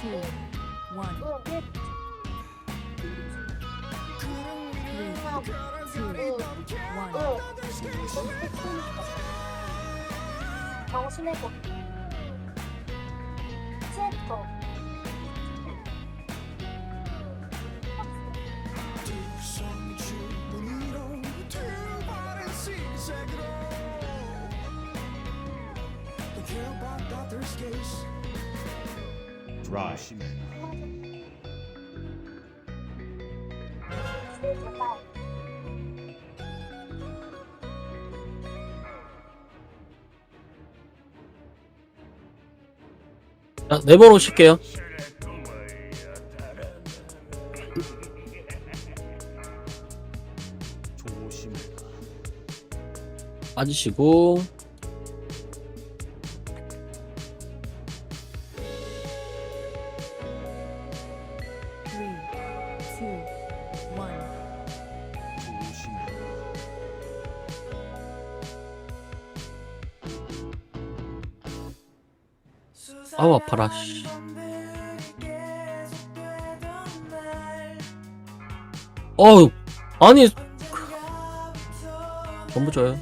two, one. Three, two, one. Oh 발 자, 네번 오실게요. 빠지시고. 아파라, 씨. 어우, 아니. 전부 줘요.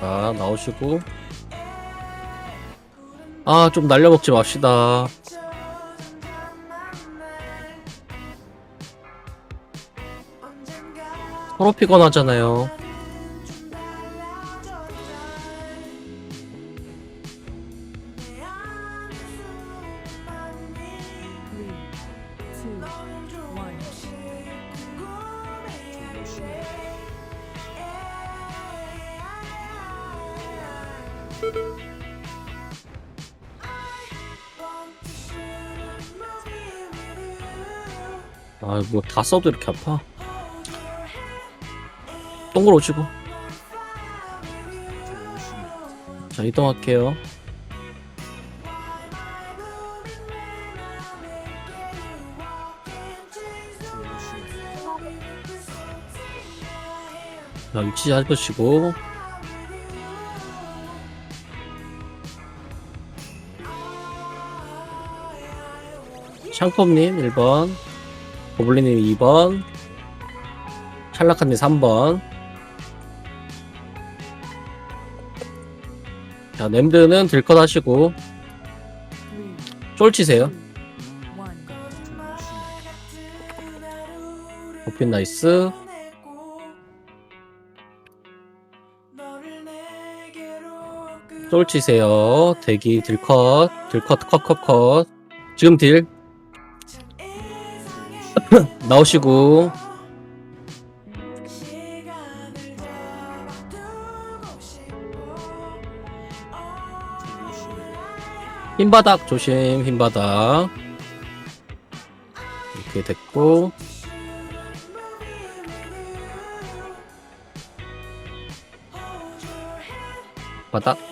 자, 나오시고. 아, 좀 날려먹지 맙시다. 서로 피곤하잖아요. Three, two, one. 아, 뭐 다 써도 이렇게 아파. 동굴 오시고. 자, 이동할게요. 자, 위치 잡으시고. 샹컵님 1번, 고블린님 2번, 찰라카님 3번. 자, 냄드는 들컷 하시고, 쫄치세요. 오핀 나이스. 쫄치세요. 대기 들컷, 들컷, 컷, 컷, 컷. 지금 딜. 나오시고. 흰바닥 조심, 흰바닥. 이렇게 됐고. 바닥.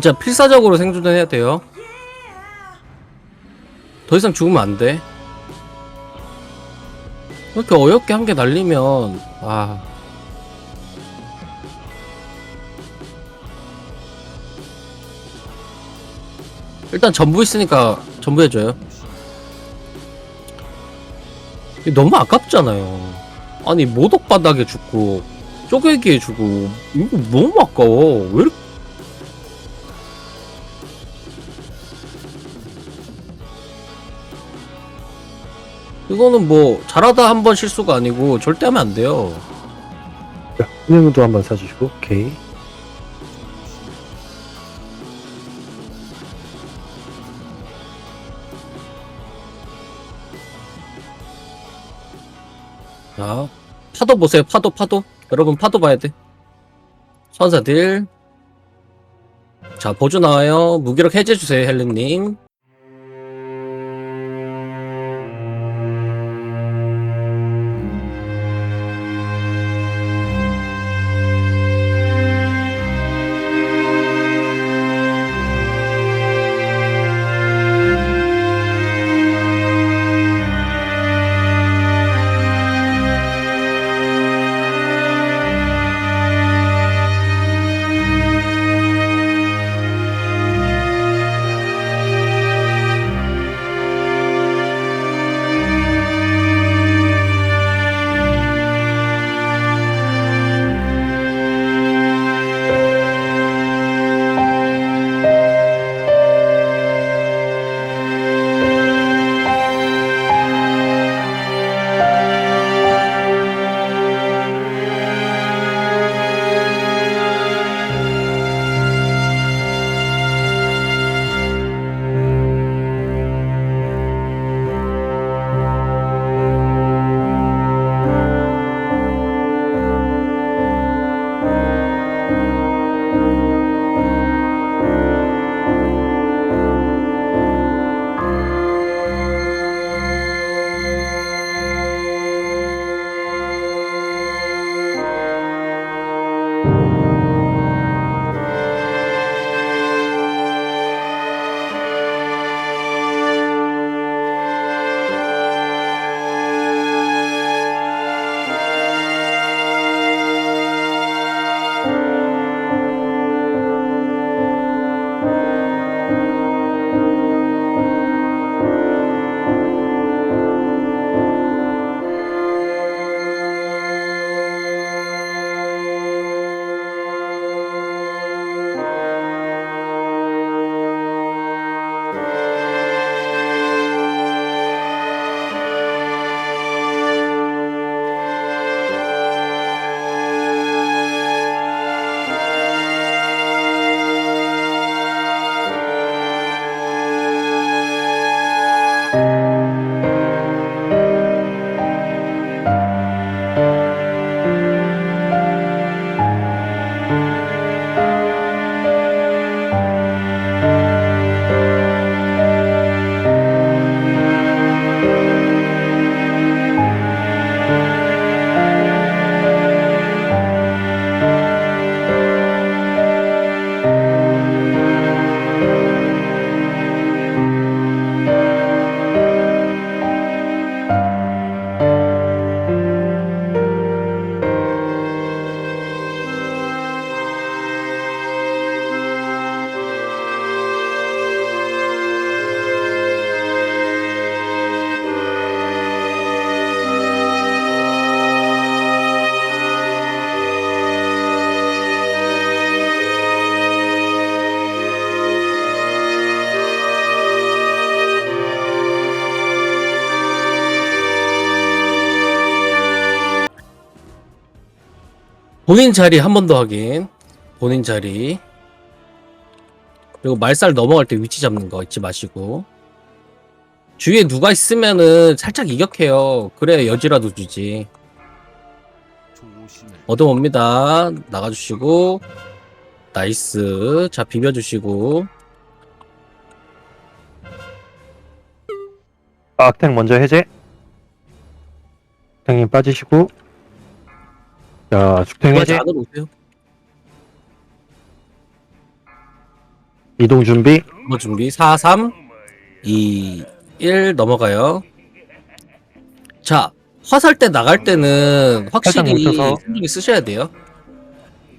진짜 필사적으로 생존을 해야 돼요. 더 이상 죽으면 안 돼. 이렇게 어렵게 한 개 날리면, 아. 일단 전부 있으니까 전부 해줘요. 너무 아깝잖아요. 아니, 모독 바닥에 죽고, 쪼개기에 주고, 이거 너무 아까워. 왜 이렇게. 이거는 뭐, 잘하다 한 번 실수가 아니고, 절대 하면 안 돼요. 자, 운영도 한번 사주시고, 오케이. 자, 파도 보세요. 파도, 파도. 여러분, 파도 봐야 돼. 선사들. 자, 보조 나와요. 무기력 해제해주세요, 헬렌님. 본인 자리 한 번 더 확인. 본인 자리. 그리고 말살 넘어갈 때 위치 잡는 거 잊지 마시고. 주위에 누가 있으면은 살짝 이격해요. 그래 여지라도 주지. 어둠 옵니다. 나가주시고. 나이스. 자, 비벼주시고. 악탱 먼저 해제. 악탱님 빠지시고. 자, 죽탱 누가 해제. 안으로 오세요. 이동 준비. 뭐 준비 4, 3, 2, 1 넘어가요. 자, 화살 때 나갈 때는 확실히. 신중히 쓰셔야 돼요.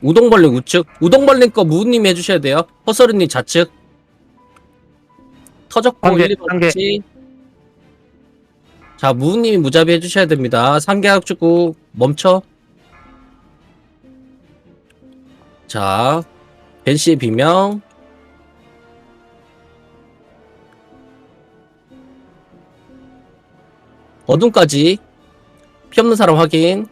우동벌린 우측, 우동벌린 거 무우님 해주셔야 돼요. 허서리님 좌측. 터졌고 한 개, 1, 2번 한 개. 자, 무우님이 무자비 해주셔야 됩니다. 상계학 주고 멈춰. 자, 벤시의 비명. 어둠까지 피 없는 사람 확인.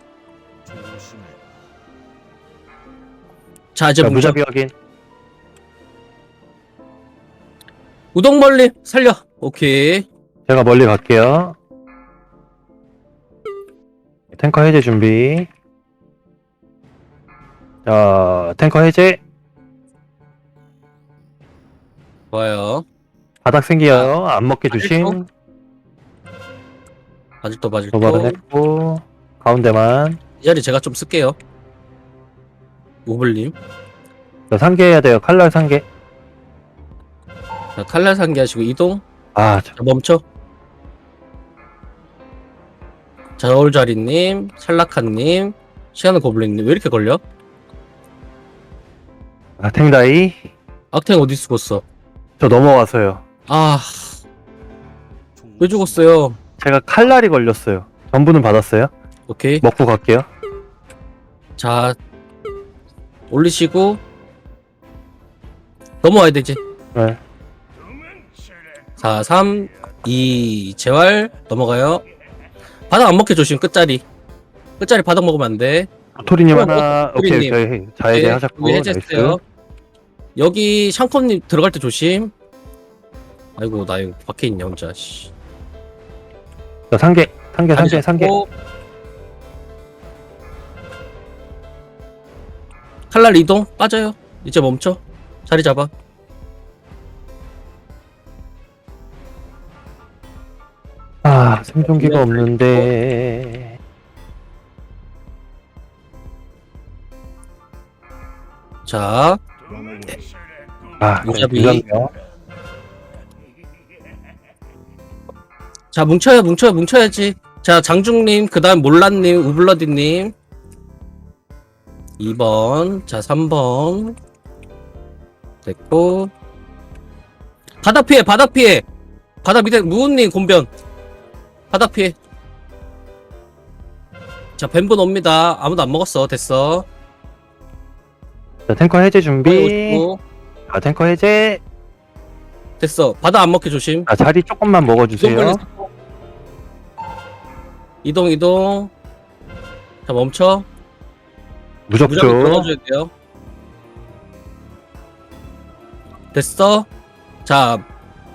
자 이제 자, 무자 무자비 확인. 우동벌리 살려. 오케이. 제가 멀리 갈게요. 탱커 해제 준비. 자, 탱커 해제. 좋아요. 바닥 생겨요. 안 먹게 조심. 바질도 바질도. 도발은 했고 가운데만. 이 자리 제가 좀 쓸게요. 우블님. 자, 상계해야 돼요. 칼날 상계. 자, 칼날 상기하시고 이동. 아, 저, 자, 멈춰. 자, 얼자리님, 샬라카님, 시아는 고블린님 왜 이렇게 걸려? 아, 탱다이. 악탱 어디 죽었어? 저 넘어와서요. 아, 왜 죽었어요? 제가 칼날이 걸렸어요. 전부는 받았어요. 오케이. 먹고 갈게요. 자, 올리시고 넘어와야 되지. 네. 4, 3, 2, 재활 넘어가요. 바닥 안 먹게 조심. 끝자리. 끝자리 바닥 먹으면 안 돼. 토리님 어, 하나. 오케이, 토리님. 저희 자해제 네, 하셨고. 해제했어요. 여기 샹컴님 들어갈 때 조심. 아이고 나 이거 밖에 있냐 혼자. 씨. 자, 상계. 상계, 상계, 상계. 칼날 이동 빠져요. 이제 멈춰. 자리 잡아. 아, 생존기가 그냥 없는데. 자, 아, 무자비. 유잡이요. 자 뭉쳐요, 뭉쳐요, 뭉쳐야지. 자 장중님, 그다음 몰란님, 우블러디님. 2번, 자 3번. 됐고. 바닥 피해, 바닥 피해. 바닥 밑에 무은님 곤변. 바닥 피해. 자 뱀분 옵니다. 아무도 안 먹었어. 됐어. 자, 탱커 해제 준비. 아, 탱커 해제. 됐어. 바닥 안 먹게 조심. 아, 자리 조금만 이동 먹어주세요. 이동 이동. 자 멈춰. 무조건. 들어줘야 돼요. 됐어. 자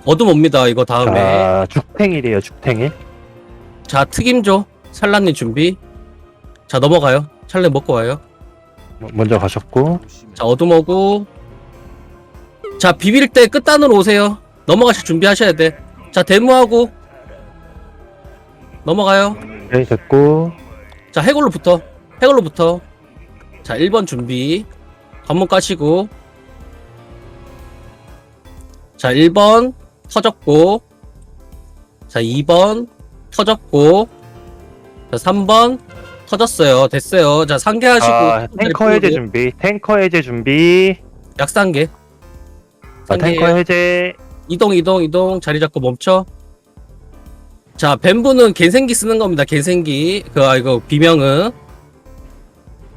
어둠 옵니다. 이거 다음에. 자, 죽탱일이에요, 죽탱일. 자 특임조 살란님 준비. 자 넘어가요. 찰레 먹고 와요. 먼저 가셨고. 자 어둠 오고. 자 비빌 때 끝단으로 오세요. 넘어가실 준비하셔야 돼. 자 데모하고. 넘어가요. 네, 됐고. 자 해골로 붙어 해골로 붙어 자 1번 준비 관문 까시고 자 1번 터졌고 자 2번 터졌고 자 3번 터졌어요. 됐어요. 자 상계하시고 아, 탱커 해제 준비. 탱커 해제 준비. 약상계. 아, 탱커 해제. 이동 이동 이동. 자리 잡고 멈춰. 자 뱀부는 개생기 쓰는 겁니다. 개생기. 그 아 이거 비명은.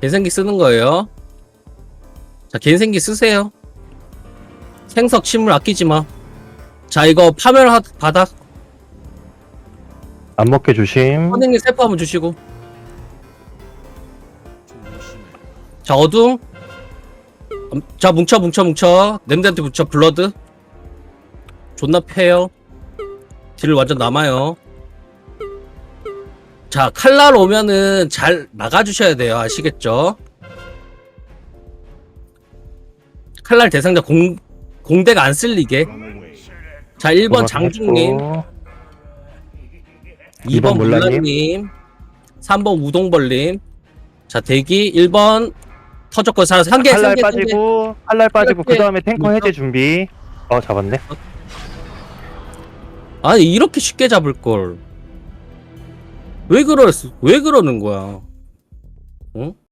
개생기 쓰는 거예요. 자 개생기 쓰세요. 생석 침물 아끼지 마 자 이거 파멸 하, 바닥 안 먹게 조심. 선생님 세포 한번 주시고 자 어둠. 음, 자 뭉쳐 뭉쳐 뭉쳐. 냄새한테 뭉쳐 블러드. 존나 패요. 딜 완전 남아요. 자 칼날 오면은 잘 막아주셔야 돼요. 아시겠죠? 칼날 대상자 공, 공대가 안 쓸리게. 자 1번 장중님. 2번 이번 몰라님. 몰라님. 3번 우동벌님. 자 대기. 1번 터졌고 자 상계 칼날 빠지고, 칼날 빠지고, 그 다음에 탱커. 해제 준비. 어, 잡았네. 아니 이렇게 쉽게 잡을 걸. 왜 그랬어? 왜 그러는 거야? 응?